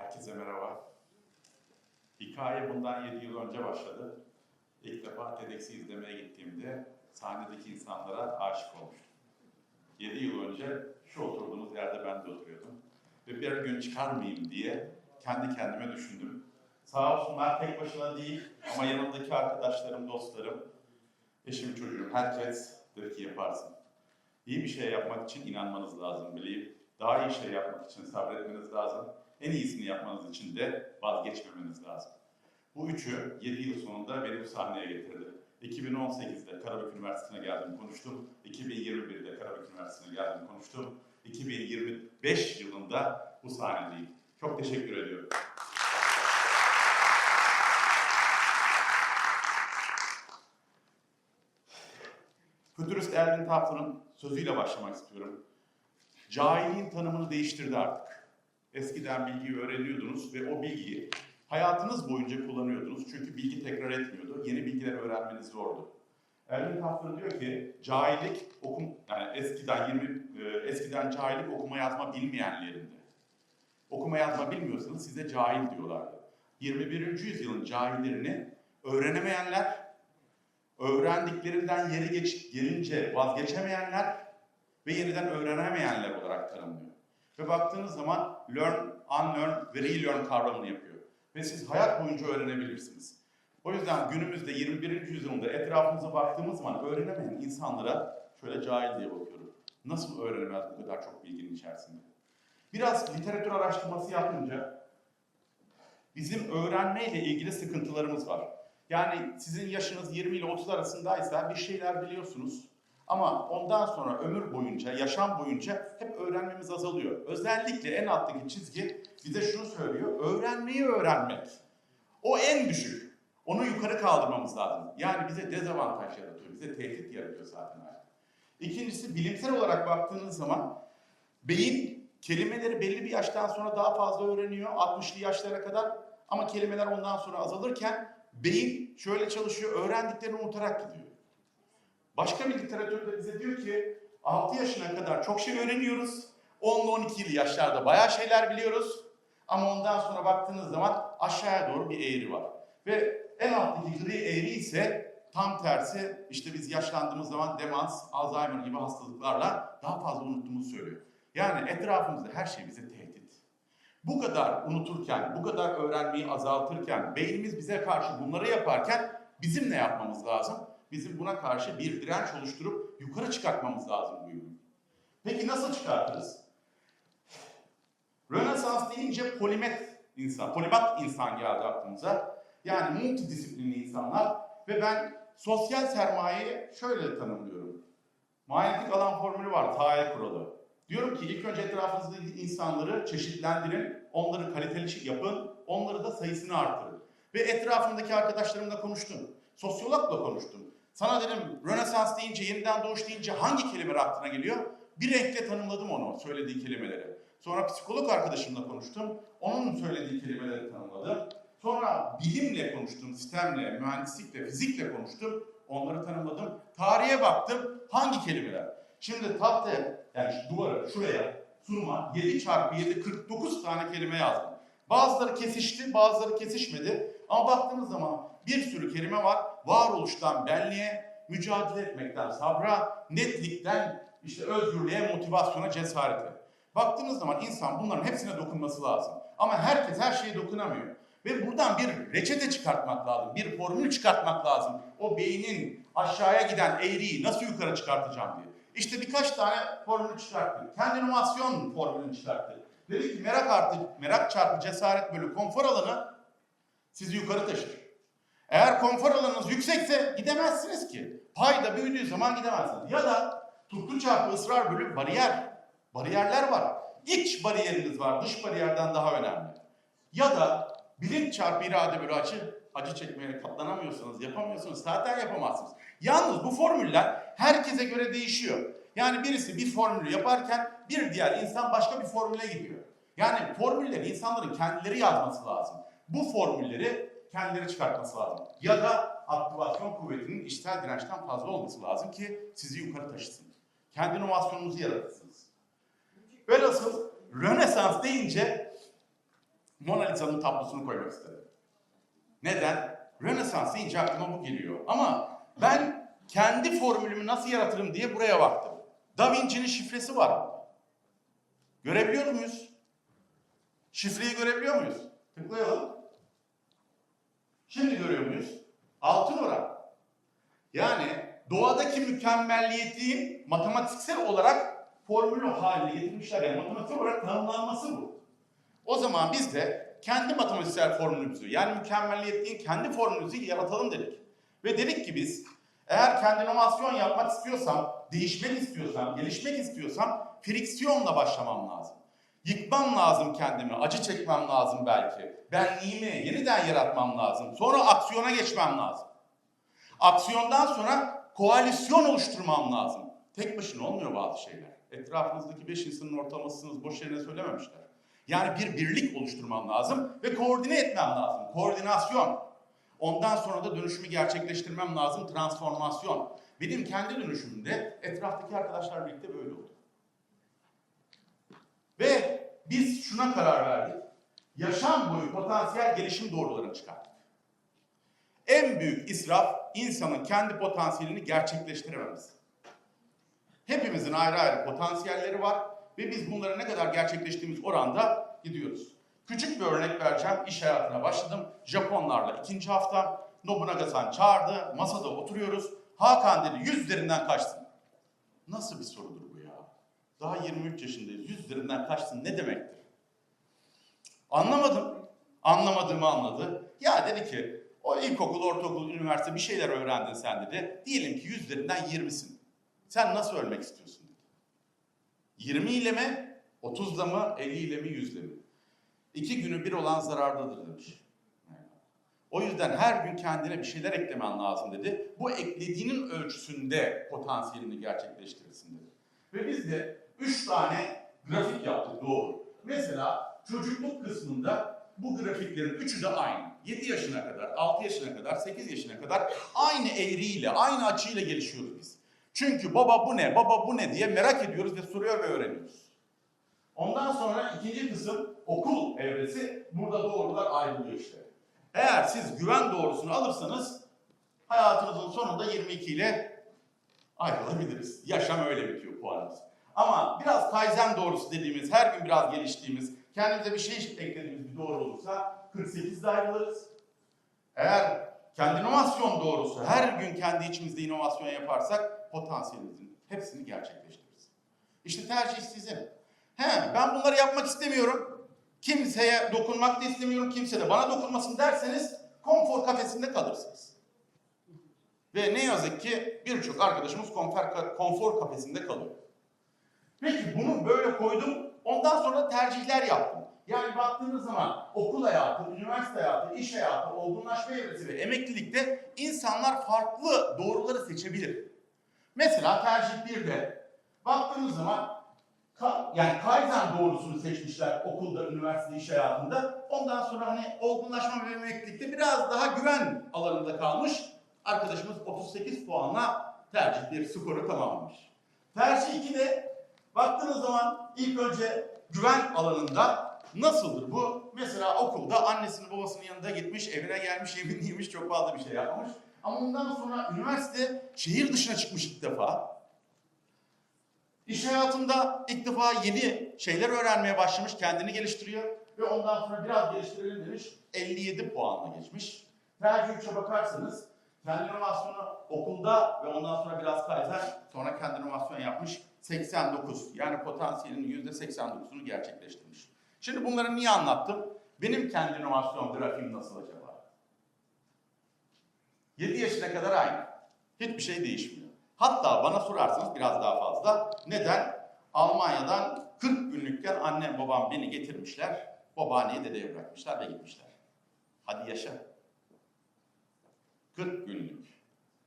Herkese merhaba. Hikaye bundan 7 yıl önce başladı. İlk defa TEDx'i izlemeye gittiğimde sahnedeki insanlara aşık olmuştum. 7 yıl önce şu oturduğumuz yerde ben de oturuyordum. Ve bir gün çıkar mıyım diye kendi kendime düşündüm. Sağ olsunlar tek başına değil ama yanımdaki arkadaşlarım, dostlarım, eşim, çocuğum, herkes dedi ki yaparsın. İyi bir şey yapmak için inanmanız lazım bileyim. Daha iyi şey yapmak için sabretmeniz lazım. En iyisini yapmanız için de vazgeçmemeniz lazım. Bu üçü 7 yıl sonunda beni bu sahneye getirdi. 2018'de Karabük Üniversitesi'ne geldim konuştum. 2021'de Karabük Üniversitesi'ne geldim konuştum. 2025 yılında bu sahnedeyim. Çok teşekkür ediyorum. Fütürist Erwin Tafter'ın sözüyle başlamak istiyorum. Cahilliğin tanımını değiştirdi artık. Eskiden bilgiyi öğreniyordunuz ve o bilgiyi hayatınız boyunca kullanıyordunuz. Çünkü bilgi tekrar etmiyordu. Yeni bilgiler öğrenmeniz zordu. Erwin Tafter diyor ki cahillik okum yani eskiden 20 e, eskiden cahillik okuma yazma bilmeyenlerinde. Okuma yazma bilmiyorsanız size cahil diyorlardı. 21. yüzyılın cahillerini öğrenemeyenler, öğrendiklerinden yeri geç, gelince vazgeçemeyenler ve yeniden öğrenemeyenler olarak tanımlıyor. Ve baktığınız zaman learn, unlearn ve relearn kavramını yapıyor. Ve siz hayat boyunca öğrenebilirsiniz. O yüzden günümüzde 21. yüzyılda etrafımıza baktığımız zaman öğrenemeyen insanlara şöyle cahil diye bakıyorum. Nasıl öğrenemez bu kadar çok bilginin içerisinde? Biraz literatür araştırması yapınca bizim öğrenmeyle ilgili sıkıntılarımız var. Yani sizin yaşınız 20 ile 30 arasındaysa bir şeyler biliyorsunuz. Ama ondan sonra ömür boyunca, yaşam boyunca hep öğrenmemiz azalıyor. Özellikle en alttaki çizgi bize şunu söylüyor. Öğrenmeyi öğrenmek. O en düşük. Onu yukarı kaldırmamız lazım. Yani bize dezavantaj yaratıyor. Bize tehdit yaratıyor zaten. İkincisi bilimsel olarak baktığınız zaman beyin kelimeleri belli bir yaştan sonra daha fazla öğreniyor. 60'lı yaşlara kadar. Ama kelimeler ondan sonra azalırken beyin şöyle çalışıyor. Öğrendiklerini unutarak gidiyor. Başka bir literatürde bize diyor ki 6 yaşına kadar çok şey öğreniyoruz. 10 ile 12 yaşlarda bayağı şeyler biliyoruz. Ama ondan sonra baktığınız zaman aşağıya doğru bir eğri var. Ve en alttaki gri eğri ise tam tersi işte biz yaşlandığımız zaman demans, Alzheimer gibi hastalıklarla daha fazla unuttuğumuzu söylüyor. Yani etrafımızda her şey bize tehdit. Bu kadar unuturken, bu kadar öğrenmeyi azaltırken, beynimiz bize karşı bunları yaparken bizim ne yapmamız lazım? Bizim buna karşı bir direnç oluşturup yukarı çıkartmamız lazım bu yönü. Peki nasıl çıkartırız? Rönesans deyince polimet insan, polimat insan geldi aklımıza. Yani multidisiplinli insanlar ve ben sosyal sermayeyi şöyle tanımlıyorum. Manyetik alan formülü var, Thales kuralı. Diyorum ki ilk önce etrafınızdaki insanları çeşitlendirin, onları kaliteli şey yapın, onları da sayısını artırın. Ve etrafımdaki arkadaşlarımla konuştum. Sosyologla konuştum. Sana dedim Rönesans deyince, yeniden doğuş deyince hangi kelimeler aklına geliyor? Bir renkle tanımladım onu, söylediği kelimeleri. Sonra psikolog arkadaşımla konuştum. Onun söylediği kelimeleri tanımladım. Sonra bilimle konuştum, sistemle, mühendislikle, fizikle konuştum. Onları tanımladım. Tarihe baktım. Hangi kelimeler? Şimdi tahtaya, yani şu duvara, şuraya, sunuma 7 çarpı 7, 49 tane kelime yazdım. Bazıları kesişti, bazıları kesişmedi. Ama baktığımız zaman bir sürü kelime var. Varoluştan benliğe, mücadele etmekten sabra, netlikten işte özgürlüğe, motivasyona, cesarete. Baktığınız zaman insan bunların hepsine dokunması lazım. Ama herkes her şeye dokunamıyor. Ve buradan bir reçete çıkartmak lazım, bir formül çıkartmak lazım. O beynin aşağıya giden eğriyi nasıl yukarı çıkartacağım diye. İşte birkaç tane formül çıkarttı. Kendi inovasyon formülünü çıkarttı. Dedi ki merak artı, merak çarpı cesaret bölü konfor alanı sizi yukarı taşır. Eğer konfor alanınız yüksekse gidemezsiniz ki. Payda büyüdüğü zaman gidemezsiniz. Ya da tutku çarpı ısrar bölü bariyer. Bariyerler var. İç bariyeriniz var. Dış bariyerden daha önemli. Ya da bilinç çarpı irade bölü acı. Acı çekmeye katlanamıyorsanız, yapamıyorsanız zaten yapamazsınız. Yalnız bu formüller herkese göre değişiyor. Yani birisi bir formülü yaparken bir diğer insan başka bir formüle gidiyor. Yani formülleri insanların kendileri yazması lazım. Bu formülleri kendileri çıkartması lazım. Ya da aktivasyon kuvvetinin içsel dirençten fazla olması lazım ki sizi yukarı taşısın. Kendi inovasyonunuzu yaratırsınız. Velhasıl Rönesans deyince Mona Lisa'nın tablosunu koymak istedim. Neden? Rönesans deyince aklıma bu geliyor. Ama ben kendi formülümü nasıl yaratırım diye buraya baktım. Da Vinci'nin şifresi var. Görebiliyor muyuz? Şifreyi görebiliyor muyuz? Tıklayalım. Şimdi görüyor muyuz? Altın oran. Yani doğadaki mükemmelliyeti matematiksel olarak formülü haline getirmişler. Yani matematiksel olarak tanımlanması bu. O zaman biz de kendi matematiksel formülümüzü yani mükemmelliyetliğin kendi formülümüzü yaratalım dedik. Ve dedik ki biz eğer kendi inovasyon yapmak istiyorsam, değişmek istiyorsam, gelişmek istiyorsam friksiyonla başlamam lazım. Yıkmam lazım kendimi, acı çekmem lazım belki. Benliğimi yeniden yaratmam lazım. Sonra aksiyona geçmem lazım. Aksiyondan sonra koalisyon oluşturmam lazım. Tek başına olmuyor bazı şeyler. Etrafınızdaki beş insanın ortalamasınız boş yerine söylememişler. Yani bir birlik oluşturmam lazım ve koordine etmem lazım. Koordinasyon. Ondan sonra da dönüşümü gerçekleştirmem lazım. Transformasyon. Benim kendi dönüşümümde etraftaki arkadaşlar birlikte böyle oldu. Ve biz şuna karar verdik. Yaşam boyu potansiyel gelişim doğrularını çıkarttık. En büyük israf insanın kendi potansiyelini gerçekleştirememesi. Hepimizin ayrı ayrı potansiyelleri var ve biz bunları ne kadar gerçekleştiğimiz oranda gidiyoruz. Küçük bir örnek vereceğim. İş hayatına başladım. Japonlarla ikinci hafta. Nobunaga-san çağırdı. Masada oturuyoruz. Hakan dedi 100 üzerinden kaçsın. Nasıl bir sorudur? Daha 23 yaşındayız. 100 üzerinden kaçsın ne demektir? Anlamadım. Anlamadığımı anladı. Ya dedi ki o ilkokul, ortaokul, üniversite bir şeyler öğrendin sen dedi. Diyelim ki 100 üzerinden 20'sin. Sen nasıl ölmek istiyorsun dedi. 20 ile mi, 30 ile mi, 50 ile mi, 100 ile mi? İki günü bir olan zarardadır demiş. O yüzden her gün kendine bir şeyler eklemen lazım dedi. Bu eklediğinin ölçüsünde potansiyelini gerçekleştirirsin dedi. Ve biz de üç tane grafik yaptık doğru. Mesela çocukluk kısmında bu grafiklerin üçü de aynı. 7 yaşına kadar, 6 yaşına kadar, 8 yaşına kadar aynı eğriyle, aynı açıyla gelişiyoruz biz. Çünkü baba bu ne, baba bu ne diye merak ediyoruz ve soruyor ve öğreniyoruz. Ondan sonra ikinci kısım okul evresi. Burada doğrular ayrılıyor işte. Eğer siz güven doğrusunu alırsanız hayatınızın sonunda 22 ile ayrılabiliriz. Yaşam öyle bitiyor puanımız. Ama biraz kaizen doğrusu dediğimiz, her gün biraz geliştiğimiz, kendimize bir şey eklediğimiz bir doğru olursa 48 ayrılırız. Eğer kendi inovasyon doğrusu, her gün kendi içimizde inovasyon yaparsak potansiyelimizin hepsini gerçekleştiririz. İşte tercih sizin. He, ben bunları yapmak istemiyorum. Kimseye dokunmak da istemiyorum. Kimse de bana dokunmasın derseniz konfor kafesinde kalırsınız. Ve ne yazık ki birçok arkadaşımız konfor, konfor kafesinde kalıyor. Peki bunu böyle koydum. Ondan sonra tercihler yaptım. Yani baktığınız zaman okul hayatı, üniversite hayatı, iş hayatı, olgunlaşma evresi ve emeklilikte insanlar farklı doğruları seçebilir. Mesela tercih 1'de baktığınız zaman yani Kaizen doğrusunu seçmişler okulda, üniversite, iş hayatında. Ondan sonra hani olgunlaşma ve emeklilikte biraz daha güven alanında kalmış. Arkadaşımız 38 puanla tercih bir skoru tamamlamış. Tercih 2'de baktığınız zaman ilk önce güven alanında nasıldır bu? Mesela okulda annesinin babasının yanında gitmiş, evine gelmiş, yemin yemiş, çok fazla bir şey yapmamış. Ama ondan sonra üniversite şehir dışına çıkmış ilk defa. İş hayatında ilk defa yeni şeyler öğrenmeye başlamış, kendini geliştiriyor ve ondan sonra biraz geliştirelim demiş, 57 puanla geçmiş. Tercih 3'e bakarsanız kendi inovasyonu okulda ve ondan sonra biraz kayzer, sonra kendi inovasyon yapmış, 89. Yani potansiyelinin %89'unu gerçekleştirmiş. Şimdi bunları niye anlattım? Benim kendi inovasyon grafiğim nasıl acaba? 7 yaşına kadar aynı. Hiçbir şey değişmiyor. Hatta bana sorarsanız biraz daha fazla. Neden? Almanya'dan 40 günlükken annem babam beni getirmişler. Babaanneyi dedeye bırakmışlar ve gitmişler. Hadi yaşa. 40 günlük.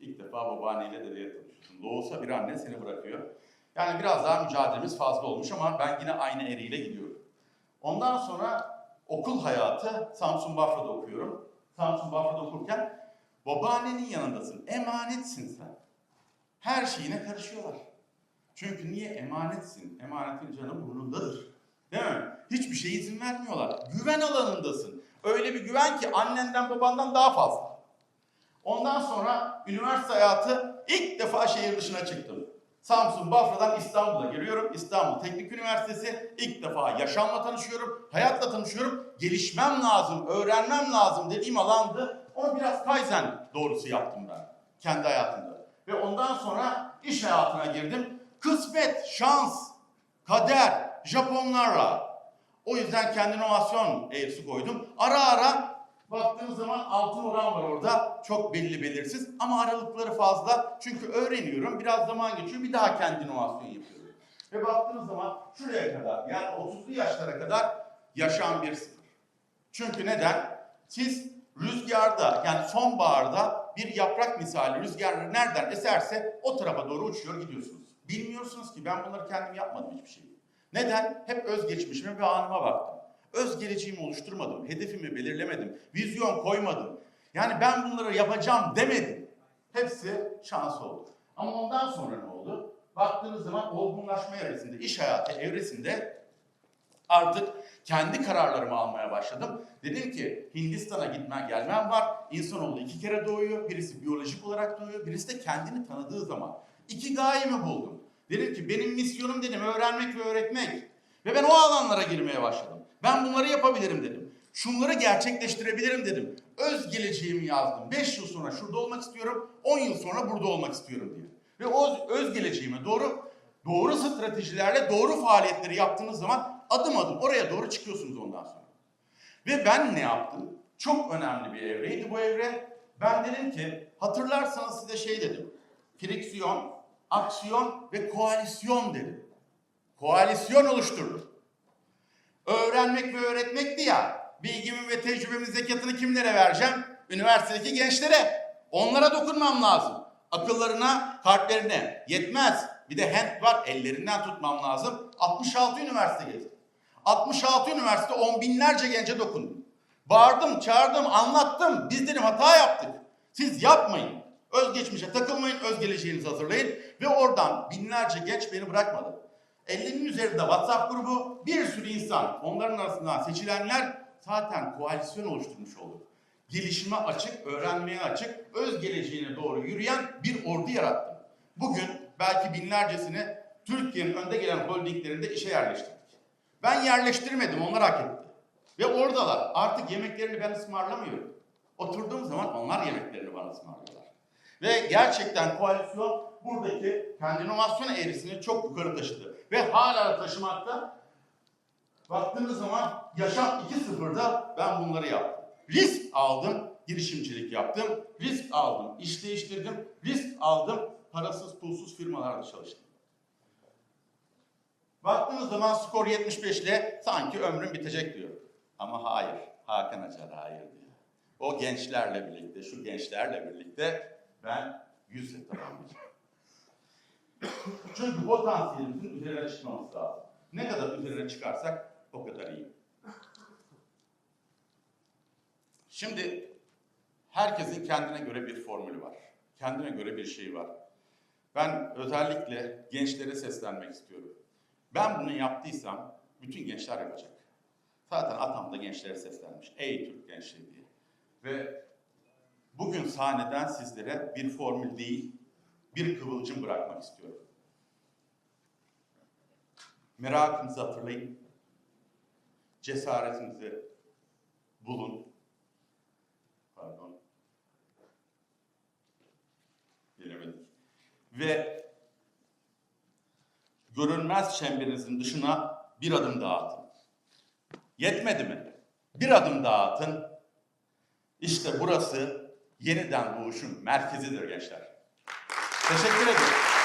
İlk defa babaanneyle dedeye tanışıyorsun. Doğusa bir anne seni bırakıyor. Yani biraz daha mücadelemiz fazla olmuş ama ben yine aynı eriyle gidiyorum. Ondan sonra okul hayatı Samsun Bafra'da okuyorum. Samsun Bafra'da okurken babaannenin yanındasın. Emanetsin sen. Her şeyine karışıyorlar. Çünkü niye emanetsin? Emanetin canı burnundadır. Değil mi? hiçbir şeye izin vermiyorlar. Güven alanındasın. Öyle bir güven ki annenden babandan daha fazla. Ondan sonra üniversite hayatı ilk defa şehir dışına çıktım. Samsun, Bafra'dan İstanbul'a giriyorum. İstanbul Teknik Üniversitesi ilk defa yaşamla tanışıyorum, hayatla tanışıyorum. Gelişmem lazım, öğrenmem lazım dediğim alandı. Onu biraz Kaizen doğrusu yaptım ben kendi hayatımda. Ve ondan sonra iş hayatına girdim. Kısmet, şans, kader, Japonlarla. O yüzden kendi inovasyon eğrisi koydum. Ara ara baktığınız zaman altın oran var orada. Çok belli belirsiz ama aralıkları fazla. Çünkü öğreniyorum. Biraz zaman geçiyor. Bir daha kendi inovasyon yapıyorum. Ve baktığınız zaman şuraya kadar yani 30'lu yaşlara kadar yaşam bir sıfır. Çünkü neden? Siz rüzgarda yani sonbaharda bir yaprak misali rüzgar nereden eserse o tarafa doğru uçuyor gidiyorsunuz. Bilmiyorsunuz ki ben bunları kendim yapmadım hiçbir şey. Neden? Hep özgeçmişime ve anıma baktım. Öz geleceğimi oluşturmadım, hedefimi belirlemedim, vizyon koymadım. Yani ben bunları yapacağım demedim. Hepsi şans oldu. Ama ondan sonra ne oldu? Baktığınız zaman olgunlaşma evresinde, iş hayatı evresinde artık kendi kararlarımı almaya başladım. Dedim ki Hindistan'a gitmem gelmem var. İnsanoğlu iki kere doğuyor. Birisi biyolojik olarak doğuyor. Birisi de kendini tanıdığı zaman. İki gayemi buldum. Dedim ki benim misyonum dedim öğrenmek ve öğretmek. Ve ben o alanlara girmeye başladım. Ben bunları yapabilirim dedim. Şunları gerçekleştirebilirim dedim. Öz geleceğimi yazdım. 5 yıl sonra şurada olmak istiyorum. 10 yıl sonra burada olmak istiyorum diye. Ve o öz geleceğime doğru doğru stratejilerle doğru faaliyetleri yaptığınız zaman adım adım oraya doğru çıkıyorsunuz ondan sonra. Ve ben ne yaptım? Çok önemli bir evreydi bu evre. Ben dedim ki hatırlarsanız size şey dedim. Friksiyon, aksiyon ve koalisyon dedim. Koalisyon oluşturdum. Öğrenmek ve öğretmekti ya. Bilgimin ve tecrübemin zekatını kimlere vereceğim? Üniversitedeki gençlere. Onlara dokunmam lazım. Akıllarına, kalplerine. Yetmez. Bir de hand var, ellerinden tutmam lazım. 66 üniversite gezdim. 66 üniversite on binlerce gence dokundum. Bağırdım, çağırdım, anlattım. Biz dedim hata yaptık. Siz yapmayın. Özgeçmişe takılmayın, öz geleceğinizi hazırlayın. Ve oradan binlerce genç beni bırakmadı. 50'nin üzerinde WhatsApp grubu, bir sürü insan. Onların arasından seçilenler zaten koalisyon oluşturmuş olduk. Gelişime açık, öğrenmeye açık, öz geleceğine doğru yürüyen bir ordu yarattım. Bugün belki binlercesini Türkiye'nin önde gelen holdinglerinde işe yerleştirdik. Ben yerleştirmedim, onlar hak etti. Ve oradalar. Artık yemeklerini ben ısmarlamıyorum. Oturduğum zaman onlar yemeklerini bana ısmarlıyorlar. Ve gerçekten koalisyon buradaki kendi inovasyon eğrisini çok yukarı taşıdı. Ve hala taşımakta. Baktığınız zaman yaşam 2.0'da ben bunları yaptım. Risk aldım, girişimcilik yaptım. Risk aldım, iş değiştirdim. Risk aldım, parasız pulsuz firmalarda çalıştım. Baktığınız zaman skor 75 ile sanki ömrüm bitecek diyor. Ama hayır, Hakan Acar hayır diyor. O gençlerle birlikte, şu gençlerle birlikte ben 100 yıl tamamlayacağım. Çünkü potansiyelimizin üzerine çıkmamız lazım. Ne kadar üzerine çıkarsak o kadar iyi. Şimdi herkesin kendine göre bir formülü var. Kendine göre bir şey var. Ben özellikle gençlere seslenmek istiyorum. Ben bunu yaptıysam bütün gençler yapacak. Zaten atam da gençlere seslenmiş. Ey Türk gençliği diye. Ve bugün sahneden sizlere bir formül değil, bir kıvılcım bırakmak istiyorum. Merakınızı hatırlayın. Cesaretinizi bulun. Pardon. Bilemedik. Ve görünmez çemberinizin dışına bir adım daha atın. Yetmedi mi? Bir adım daha atın. İşte burası yeniden doğuşun merkezidir gençler. Teşekkür ederim.